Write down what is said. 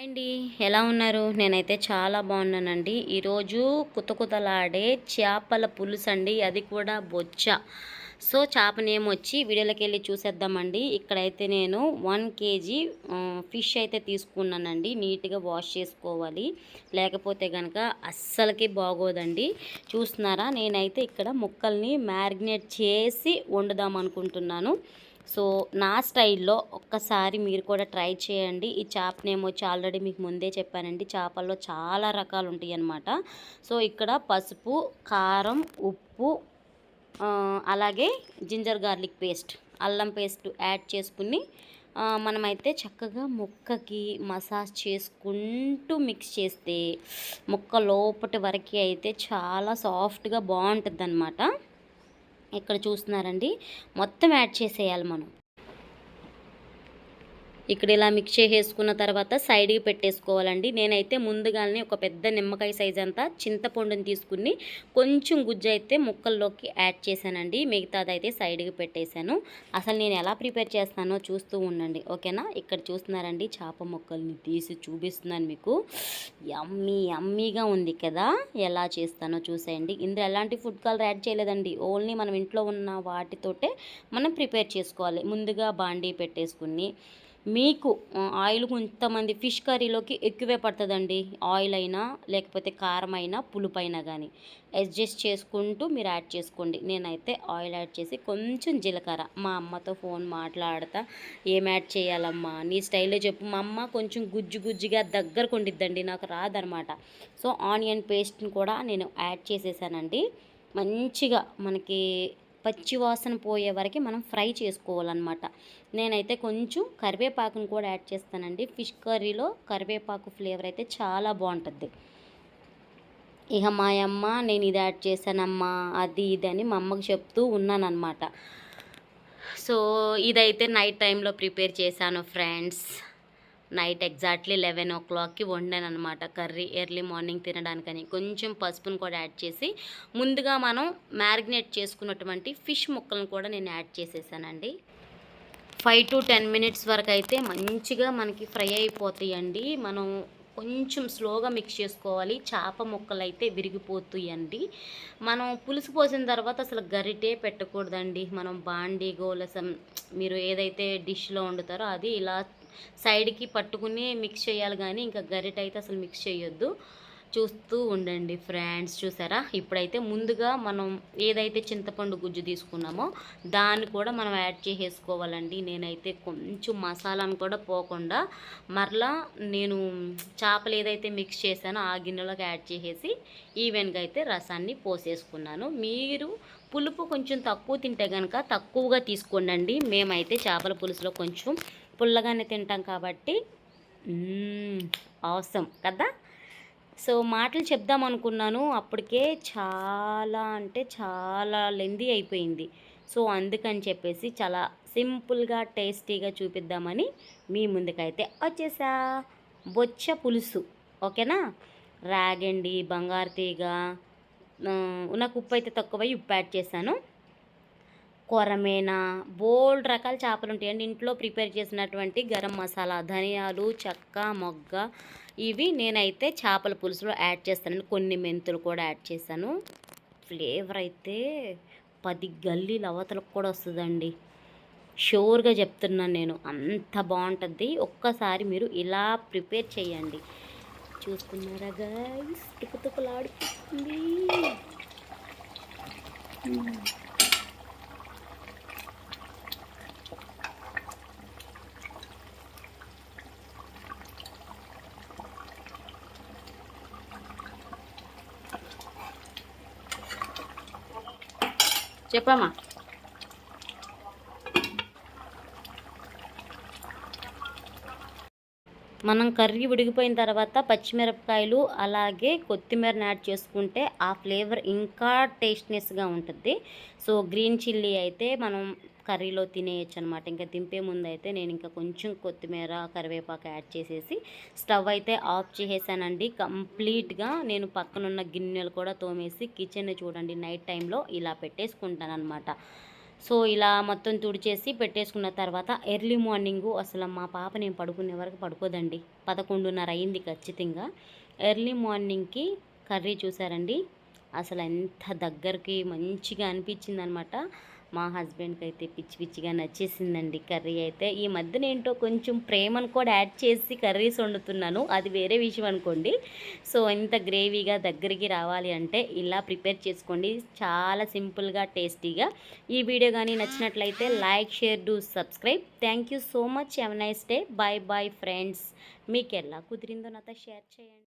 అండి ఎలా ఉన్నారు? నేనైతే చాలా బాగున్నానండి. ఈరోజు కుతకుతలాడే చేపల పులుసు అండి. అది కూడా బొచ్చ సో చేప నేమ్ వచ్చి వీడియోలోకి వెళ్ళి చూసేద్దామండి. ఇక్కడైతే నేను వన్ కేజీ ఫిష్ అయితే తీసుకున్నానండి. నీట్గా వాష్ చేసుకోవాలి. లేకపోతే కనుక అస్సలకి బాగోదండి. చూస్తున్నారా? నేనైతే ఇక్కడ ముక్కల్ని మ్యారినేట్ చేసి వండుదాం అనుకుంటున్నాను. సో నా స్టైల్లో ఒక్కసారి మీరు కూడా ట్రై చేయండి. ఈ చేపనేమో వచ్చి ఆల్రెడీ మీకు ముందే చెప్పానండి. చేపల్లో చాలా రకాలు ఉంటాయి అన్నమాట. సో ఇక్కడ పసుపు కారం ఉప్పు అలాగే జింజర్ గార్లిక్ పేస్ట్ అల్లం పేస్ట్ యాడ్ చేసుకుని మనమైతే చక్కగా ముక్కకి మసాజ్ చేసుకుంటూ మిక్స్ చేస్తే ముక్క లోపటి వరకు అయితే చాలా సాఫ్ట్గా బాగుంటుంది ఇక్కడ చూస్తున్నారండి. మొత్తం యాడ్ చేసేయాలి మనం. ఇక్కడ ఇలా మిక్స్ చేసేసుకున్న తర్వాత సైడ్కి పెట్టేసుకోవాలండి. నేనైతే ముందుగానే ఒక పెద్ద నిమ్మకాయ సైజ్ అంతా చింతపండుని తీసుకుని కొంచెం గుజ్జు అయితే ముక్కల్లోకి యాడ్ చేశానండి. మిగతాది అయితే సైడ్కి పెట్టేశాను. అసలు నేను ఎలా ప్రిపేర్ చేస్తానో చూస్తూ ఉండండి. ఓకేనా? ఇక్కడ చూస్తున్నారండి చేప ముక్కల్ని తీసి చూపిస్తున్నాను మీకు. యమ్మీ యమ్మీగా ఉంది కదా. ఎలా చేస్తానో చూసేయండి. ఇందులో ఎలాంటి ఫుడ్ కలర్ యాడ్ చేయలేదండి. ఓన్లీ మనం ఇంట్లో ఉన్న వాటితోటే మనం ప్రిపేర్ చేసుకోవాలి. ముందుగా బాండీ పెట్టేసుకుని మీకు ఆయిల్ కొంతమంది ఫిష్ కర్రీలోకి ఎక్కువే పడుతుందండి. ఆయిల్ అయినా లేకపోతే కారం అయినా పులుపు అయినా కానీ అడ్జస్ట్ చేసుకుంటూ మీరు యాడ్ చేసుకోండి. నేనైతే ఆయిల్ యాడ్ చేసి కొంచెం జీలకర్ర. మా అమ్మతో ఫోన్ మాట్లాడతా ఏం యాడ్ చేయాలమ్మా నీ స్టైల్లో చెప్పు. మా అమ్మ కొంచెం గుజ్జు గుజ్జుగా దగ్గరకు ఉండిద్దండి నాకు రాదనమాట. సో ఆనియన్ పేస్ట్ని కూడా నేను యాడ్ చేసేసానండి. మంచిగా మనకి పచ్చివాసన పోయే వరకు మనం ఫ్రై చేసుకోవాలన్నమాట. నేనైతే కొంచెం కరివేపాకును కూడా యాడ్ చేస్తానండి. ఫిష్ కర్రీలో కరివేపాకు ఫ్లేవర్ అయితే చాలా బాగుంటుంది. ఇక మా అమ్మ నేను ఇది యాడ్ చేశానమ్మా అది ఇది అని మా అమ్మకి చెప్తూ ఉన్నానన్నమాట. సో ఇదైతే నైట్ టైంలో ప్రిపేర్ చేశాను ఫ్రెండ్స్. నైట్ ఎగ్జాక్ట్లీ లెవెన్ ఓ క్లాక్కి వండాను అనమాట కర్రీ ఎర్లీ మార్నింగ్ తినడానికని. కొంచెం పసుపును కూడా యాడ్ చేసి ముందుగా మనం మ్యారినేట్ చేసుకున్నటువంటి ఫిష్ ముక్కలను కూడా నేను యాడ్ చేసేసానండి. ఫైవ్ టు టెన్ మినిట్స్ వరకు అయితే మంచిగా మనకి ఫ్రై అయిపోతాయండి. మనం కొంచెం స్లోగా మిక్స్ చేసుకోవాలి. చేప ముక్కలు అయితే విరిగిపోతాయండి. మనం పులుసు పోసిన తర్వాత అసలు గరిటే పెట్టకూడదండి. మనం బాండీ గోలసం మీరు ఏదైతే డిష్లో వండుతారో అది ఇలా సైడ్కి పట్టుకుని మిక్స్ చేయాలి కానీ ఇంకా గరిట అయితే అసలు మిక్స్ చేయొద్దు. చూస్తూ ఉండండి ఫ్రెండ్స్ చూసారా? ఇప్పుడైతే ముందుగా మనం ఏదైతే చింతపండు గుజ్జు తీసుకున్నామో దాన్ని కూడా మనం యాడ్ చేసేసుకోవాలండి. నేనైతే కొంచెం మసాలాను కూడా పోకుండా మరలా నేను చేపలు ఏదైతే మిక్స్ చేశానో ఆ గిన్నెలోకి యాడ్ చేసేసి ఈవెన్గా అయితే రసాన్ని పోసేసుకున్నాను. మీరు పులుపు కొంచెం తక్కువ తింటే కనుక తక్కువగా తీసుకోండి మేమైతే చేపల పులుసులో కొంచెం పుల్లగానే తింటాం కాబట్టి. అవసరం కదా? సో మాటలు చెప్దాం అనుకున్నాను. అప్పటికే చాలా అంటే చాలా లెందీ అయిపోయింది. సో అందుకని చెప్పేసి చాలా సింపుల్గా టేస్టీగా చూపిద్దామని మీ ముందుకైతే వచ్చేసా. బొచ్చ పులుసు ఓకేనా? రాగండి బంగారు తీగ నాకు ఉప్పు అయితే తక్కువ ఉప్పు యాడ్ చేశాను. కొరమేనా? బోల్డ్ రకాల చేపలు ఉంటాయండి ఇంట్లో ప్రిపేర్ చేసినటువంటి గరం మసాలా ధనియాలు చెక్క మొగ్గ ఇవి నేనైతే చేపల పులుసులో యాడ్ చేస్తానండి. కొన్ని మెంతులు కూడా యాడ్ చేశాను. ఫ్లేవర్ అయితే పది గల్లీల అవతలకు కూడా వస్తుందండి. షూర్గా చెప్తున్నాను నేను. అంత బాగుంటుంది. ఒక్కసారి మీరు ఇలా ప్రిపేర్ చేయండి. చూస్తున్నారా గైస్ తుకుతుకులాడుతుంది. చెప్పమ్మా. మనం కర్రీ ఉడికిపోయిన తర్వాత పచ్చిమిరపకాయలు అలాగే కొత్తిమీరని యాడ్ చేసుకుంటే ఆ ఫ్లేవర్ ఇంకా టేస్ట్నెస్గా ఉంటుంది. సో గ్రీన్ చిల్లీ అయితే మనం కర్రీలో తినేయచ్చు అనమాట ఇంకా దింపే ముందు అయితే నేను ఇంకా కొంచెం కొత్తిమీర కరివేపాకు యాడ్ చేసేసి స్టవ్ అయితే ఆఫ్ చేసేసానండి. కంప్లీట్గా నేను పక్కనున్న గిన్నెలు కూడా తోమేసి కిచెన్ చూడండి నైట్ టైంలో ఇలా పెట్టేసుకుంటాను అనమాట సో ఇలా మొత్తం తుడిచేసి పెట్టేసుకున్న తర్వాత ఎర్లీ మార్నింగ్ అసలు మా పాప నేను పడుకునే వరకు పడుకోదండి. పదకొండున్నర అయింది ఖచ్చితంగా. ఎర్లీ మార్నింగ్కి కర్రీ చూసారండి. అసలు ఎంత దగ్గరికి మంచిగా అనిపించింది అనమాట మా హస్బెండ్కి అయితే పిచ్చి పిచ్చిగా నచ్చేసిందండి కర్రీ అయితే. ఈ మధ్యన ఏంటో కొంచెం ప్రేమను కూడా యాడ్ చేసి కర్రీస్ వండుతున్నాను. అది వేరే విషయం అనుకోండి. సో ఇంత గ్రేవీగా దగ్గరికి రావాలి అంటే ఇలా ప్రిపేర్ చేసుకోండి. చాలా సింపుల్గా టేస్టీగా. ఈ వీడియో కానీ నచ్చినట్లయితే like share do subscribe. Thank you so much. Have nice day. Bye bye friends. మీకు ఎలా కుదిరిందో నాతో షేర్ చేయండి.